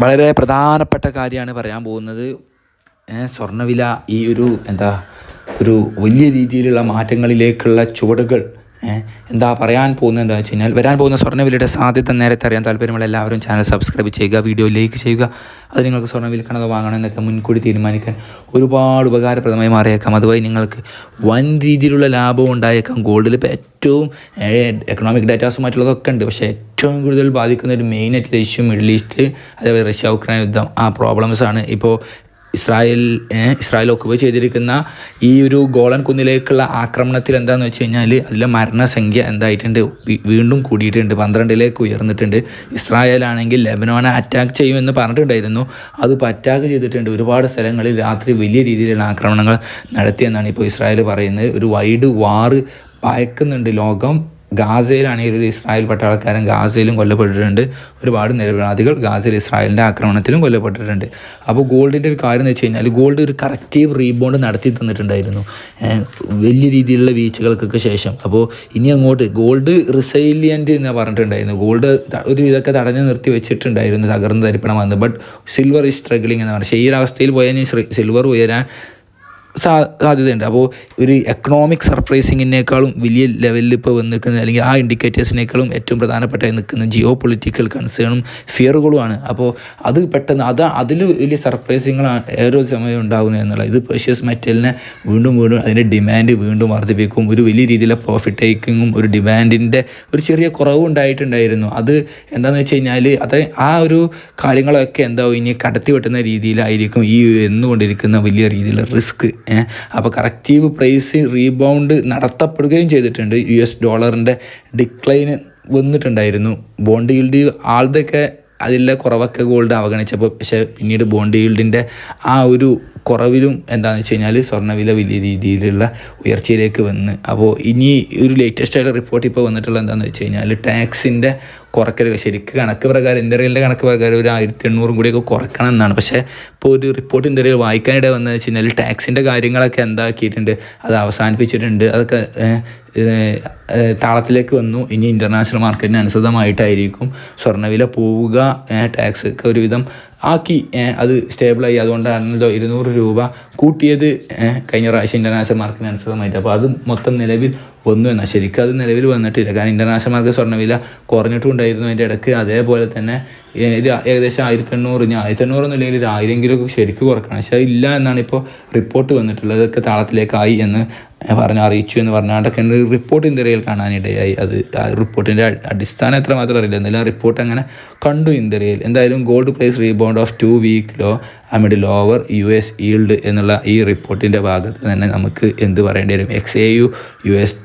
വളരെ പ്രധാനപ്പെട്ട കാര്യമാണ് പറയാൻ പോകുന്നത്. സ്വർണവില ഈ ഒരു എന്താ ഒരു വലിയ രീതിയിലുള്ള മാറ്റങ്ങളിലേക്കുള്ള ചുവടുകൾ എന്താ പറയാൻ പോകുന്നത് എന്താ വെച്ച് കഴിഞ്ഞാൽ വരാൻ പോകുന്ന സ്വർണവിലയുടെ സാധ്യത നേരത്തെ അറിയാൻ താല്പര്യമുള്ള എല്ലാവരും ചാനൽ സബ്സ്ക്രൈബ് ചെയ്യുക വീഡിയോ ലൈക്ക് ചെയ്യുക. അത് നിങ്ങൾക്ക് സ്വർണം വിൽക്കണതോ വാങ്ങണം എന്നൊക്കെ മുൻകൂടി തീരുമാനിക്കാൻ ഒരുപാട് ഉപകാരപ്രദമായി മാറിയേക്കാം. അതുവഴി നിങ്ങൾക്ക് വൻ രീതിയിലുള്ള ലാഭവും ഉണ്ടായേക്കാം. ഗോൾഡിൽ ഇപ്പോൾ ഏറ്റവും എക്കണോമിക് ഡാറ്റാസും മറ്റുള്ളതൊക്കെ ഉണ്ട്. പക്ഷേ ഏറ്റവും കൂടുതൽ ബാധിക്കുന്ന ഒരു മെയിൻ ആയിട്ടുള്ള ഇഷ്യൂ മിഡിൽ ഈസ്റ്റ് അതേപോലെ റഷ്യ ഉക്രൈൻ യുദ്ധം. ആ പ്രോബ്ലംസ് ആണ്. ഇപ്പോൾ ഇസ്രായേൽ ഇസ്രായേൽ ഒക്കുപൈ ചെയ്തിരിക്കുന്ന ഈ ഒരു ഗോളൻ കുന്നിലേക്കുള്ള ആക്രമണത്തിൽ എന്താണെന്ന് വെച്ച് കഴിഞ്ഞാൽ അതിലെ മരണസംഖ്യ എന്തായിട്ടുണ്ട്? വീണ്ടും കൂടിയിട്ടുണ്ട്. പന്ത്രണ്ടിലേക്ക് ഉയർന്നിട്ടുണ്ട്. ഇസ്രായേലാണെങ്കിൽ ലെബനോനെ അറ്റാക്ക് ചെയ്യുമെന്ന് പറഞ്ഞിട്ടുണ്ടായിരുന്നു. അതിപ്പോൾ അറ്റാക്ക് ചെയ്തിട്ടുണ്ട്. ഒരുപാട് സ്ഥലങ്ങളിൽ രാത്രി വലിയ രീതിയിലുള്ള ആക്രമണങ്ങൾ നടത്തിയെന്നാണ് ഇപ്പോൾ ഇസ്രായേൽ പറയുന്നത്. ഒരു വൈഡ് വാറ് ഭയക്കുന്നുണ്ട് ലോകം. ഗാസയിലാണെങ്കിൽ ഇസ്രായേൽ പട്ടാളക്കാരൻ ഗാസയിലും കൊല്ലപ്പെട്ടിട്ടുണ്ട്. ഒരുപാട് നിരപരാധികൾ ഗാസയിൽ ഇസ്രായേലിന്റെ ആക്രമണത്തിലും കൊല്ലപ്പെട്ടിട്ടുണ്ട്. അപ്പോൾ ഗോൾഡിന്റെ ഒരു കാര്യം എന്ന് വെച്ച് കഴിഞ്ഞാൽ ഗോൾഡ് ഒരു കറക്റ്റീവ് റീബോണ്ട് നടത്തി തന്നിട്ടുണ്ടായിരുന്നു. വലിയ രീതിയിലുള്ള വീഴ്ചകൾക്കൊക്കെ ശേഷം. അപ്പോൾ ഇനി അങ്ങോട്ട് ഗോൾഡ് റിസൈലിയന്റ് എന്ന് പറഞ്ഞിട്ടുണ്ടായിരുന്നു. ഗോൾഡ് ഒരു ഇതൊക്കെ തടഞ്ഞു നിർത്തി വെച്ചിട്ടുണ്ടായിരുന്നു തകർന്ന് തരിപ്പണം വന്ന് ബട്ട് സിൽവർ ഈസ് സ്ട്രഗ്ലിംഗ് എന്ന് പറഞ്ഞാൽ ഈ ഒരു അവസ്ഥയിൽ പോയാൽ സിൽവർ ഉയരാൻ സാ സാധ്യതയുണ്ട്. അപ്പോൾ ഒരു എക്കണോമിക് സർപ്രൈസിങ്ങിനേക്കാളും വലിയ ലെവലിൽ ഇപ്പോൾ വന്നിരിക്കുന്ന അല്ലെങ്കിൽ ആ ഇൻഡിക്കേറ്റേഴ്സിനേക്കാളും ഏറ്റവും പ്രധാനപ്പെട്ടായി നിൽക്കുന്ന ജിയോ പൊളിറ്റിക്കൽ കൺസേണും ഫിയറുകളുമാണ് അപ്പോൾ അത് പെട്ടെന്ന് അത് അതിൽ വലിയ സർപ്രൈസിങ്ങളാണ് ഓരോ സമയം ഉണ്ടാകുന്നത് എന്നുള്ളത് ഇത് പ്രഷ്യസ് മെറ്റലിനെ വീണ്ടും വീണ്ടും അതിന്റെ ഡിമാൻഡ് വീണ്ടും വർദ്ധിപ്പിക്കും. ഒരു വലിയ രീതിയിലെ പ്രോഫിറ്റ് ടേക്കിങ്ങും ഒരു ഡിമാൻഡിന്റെ ഒരു ചെറിയ കുറവും ഉണ്ടായിട്ടുണ്ടായിരുന്നു. അത് എന്താണെന്ന് വെച്ച് കഴിഞ്ഞാൽ അത് ആ ഒരു കാര്യങ്ങളൊക്കെ എന്താവും? ഇനി കടത്തി വെട്ടുന്ന രീതിയിലായിരിക്കും ഈ എന്നുകൊണ്ടിരിക്കുന്ന വലിയ രീതിയിലുള്ള റിസ്ക് അപ്പോൾ കറക്റ്റീവ് പ്രൈസ് റീബൗണ്ട് നടത്തപ്പെടുകയും ചെയ്തിട്ടുണ്ട്. യു എസ് ഡോളറിന്റെ ഡിക്ലൈന് വന്നിട്ടുണ്ടായിരുന്നു. ബോണ്ട് ഈൽഡ് ആളുടെയൊക്കെ അതിലെ കുറവൊക്കെ ഗോൾഡ് അവഗണിച്ചപ്പോൾ പക്ഷേ പിന്നീട് ബോണ്ട് ഈൽഡിന്റെ ആ ഒരു കുറവിലും എന്താണെന്ന് വെച്ച് കഴിഞ്ഞാൽ സ്വർണവില വലിയ രീതിയിലുള്ള ഉയർച്ചയിലേക്ക് വന്ന്. അപ്പോൾ ഇനി ഒരു ലേറ്റസ്റ്റ് ആയിട്ട് റിപ്പോർട്ട് ഇപ്പോൾ വന്നിട്ടുള്ള എന്താണെന്ന് വെച്ച് കഴിഞ്ഞാൽ ടാക്സിന്റെ കുറക്കൽ ശരിക്കും കണക്ക് പ്രകാരം ഇന്ത്യയിലെ കണക്ക് പ്രകാരം ഒരു ആയിരത്തി എണ്ണൂറും കൂടിയൊക്കെ കുറക്കണം എന്നാണ്. പക്ഷേ ഇപ്പോൾ ഒരു റിപ്പോർട്ട് ഇന്ത്യയിൽ വായിക്കാനിടെ വന്നതെന്ന് വെച്ച് കഴിഞ്ഞാൽ ടാക്സിന്റെ കാര്യങ്ങളൊക്കെ എന്താക്കിയിട്ടുണ്ട് അത് അവസാനിപ്പിച്ചിട്ടുണ്ട് അതൊക്കെ താളത്തിലേക്ക് വന്നു. ഇനി ഇന്റർനാഷണൽ മാർക്കറ്റിന് അനുസൃതമായിട്ടായിരിക്കും സ്വർണവില പോവുക. ടാക്സ് ഒക്കെ ഒരുവിധം ആക്കി അത് സ്റ്റേബിളായി അതുകൊണ്ടാണല്ലോ ഇരുന്നൂറ് രൂപ കൂട്ടിയത്. കഴിഞ്ഞ പ്രാവശ്യം ഇന്റർനാഷണൽ മാർക്കറ്റിന് അനുസൃതമായിട്ട്. അപ്പോൾ അത് മൊത്തം നിലവിൽ വന്നു എന്നാൽ ശരിക്കും അത് നിലവിൽ വന്നിട്ടില്ല. കാരണം ഇന്റർനാഷണൽ മാർക്കറ്റ് സ്വർണവില കുറഞ്ഞിട്ടുണ്ടായിരുന്നു അതിന്റെ ഇടയ്ക്ക്. അതേപോലെ തന്നെ ഏകദേശം ആയിരത്തി എണ്ണൂറ് ഇനി ആയിരത്തി എണ്ണൂറൊന്നും ഇല്ലെങ്കിൽ ഒരു കിലോ ശരിക്കും കുറക്കണം. പക്ഷേ ഇല്ല എന്നാണ് ഇപ്പോൾ റിപ്പോർട്ട് വന്നിട്ടുള്ളത്. അതൊക്കെ താളത്തിലേക്കായി എന്ന് പറഞ്ഞ് അറിയിച്ചു എന്ന് പറഞ്ഞാണ്ടൊക്കെ റിപ്പോർട്ട് ഇന്ത്യയിൽ കാണാനിടയായി. അത് ആ റിപ്പോർട്ടിന്റെ അടിസ്ഥാനം എത്ര മാത്രം അറിയില്ല. എന്നാലും ആ റിപ്പോർട്ട് അങ്ങനെ കണ്ടു ഇന്ത്യയിൽ എന്തായാലും gold price rebound off two week low amid lower U S yield എന്നുള്ള ഈ റിപ്പോർട്ടിന്റെ ഭാഗത്ത് തന്നെ നമുക്ക് എന്ത് പറയേണ്ടി വരും? X A U U S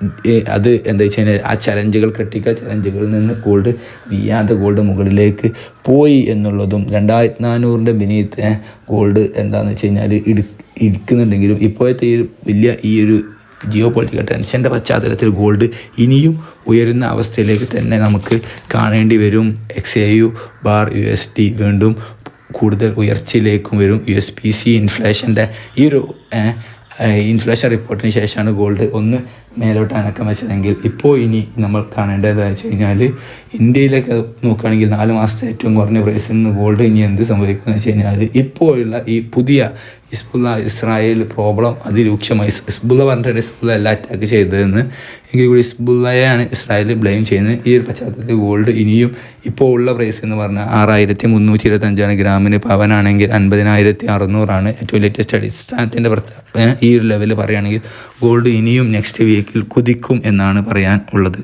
അത് എന്താ വെച്ച് കഴിഞ്ഞാൽ ആ ചലഞ്ചുകൾ ക്രിട്ടിക്കൽ ചലഞ്ചുകളിൽ നിന്ന് ഗോൾഡ് വീയാതെ ഗോൾഡ് മുകളിലേക്ക് പോയി എന്നുള്ളതും രണ്ടായിരത്തി നാനൂറിന്റെ ബിനീത്ത് ഗോൾഡ് എന്താണെന്ന് വെച്ച് കഴിഞ്ഞാൽ ഇടു ഇരിക്കുന്നുണ്ടെങ്കിലും ഇപ്പോഴത്തെ ഈ വലിയ ഈ ഒരു ജിയോ പൊളിറ്റിക്കൽ ടെൻഷന്റെ പശ്ചാത്തലത്തിൽ ഗോൾഡ് ഇനിയും ഉയരുന്ന അവസ്ഥയിലേക്ക് തന്നെ നമുക്ക് കാണേണ്ടി വരും. X A U bar U S D വീണ്ടും കൂടുതൽ ഉയർച്ചയിലേക്കും വരും. യു എസ് പി സി ഇൻഫ്ലേഷന്റെ ഈ ഒരു ഇൻഫ്ലേഷൻ റിപ്പോർട്ടിന് ശേഷമാണ് ഗോൾഡ് ഒന്ന് മേലോട്ട് അനക്കം വെച്ചതെങ്കിൽ ഇപ്പോൾ ഇനി നമ്മൾ കാണേണ്ടത് വെച്ച് കഴിഞ്ഞാൽ ഇന്ത്യയിലൊക്കെ നോക്കുകയാണെങ്കിൽ നാല് മാസത്തെ ഏറ്റവും കുറഞ്ഞ പ്രൈസിൽ നിന്ന് ഗോൾഡ് ഇനി എന്ത് സംഭവിക്കുന്നത് വെച്ച് കഴിഞ്ഞാൽ ഇപ്പോഴുള്ള ഈ പുതിയ ഹിസ്ബുള്ള ഇസ്രായേൽ പ്രോബ്ലം അതിരൂക്ഷമായി ഹിസ്ബുല്ല പറഞ്ഞിട്ട് ഹിസ്ബുല്ല എല്ലാ അറ്റാക്ക് ചെയ്തതെന്ന്. എങ്കിൽ കൂടി ഹിസ്ബുല്ലയാണ് ഇസ്രായേൽ ബ്ലെയിം ചെയ്യുന്നത്. ഈ ഒരു പശ്ചാത്തലത്തിൽ ഗോൾഡ് ഇനിയും ഇപ്പോൾ ഉള്ള പ്രൈസ് എന്ന് പറഞ്ഞാൽ ആറായിരത്തി മുന്നൂറ്റി ഇരുപത്തഞ്ചാണ് ഗ്രാമിന് പവനാണെങ്കിൽ അൻപതിനായിരത്തി അറുന്നൂറാണ് ഏറ്റവും ലേറ്റസ്റ്റ് അടിസ്ഥാനത്തിന്റെ ഈ ഒരു ലെവലിൽ പറയുകയാണെങ്കിൽ ഗോൾഡ് ഇനിയും നെക്സ്റ്റ് വീക്കിൽ കുതിക്കും എന്നാണ് പറയാൻ ഉള്ളത്.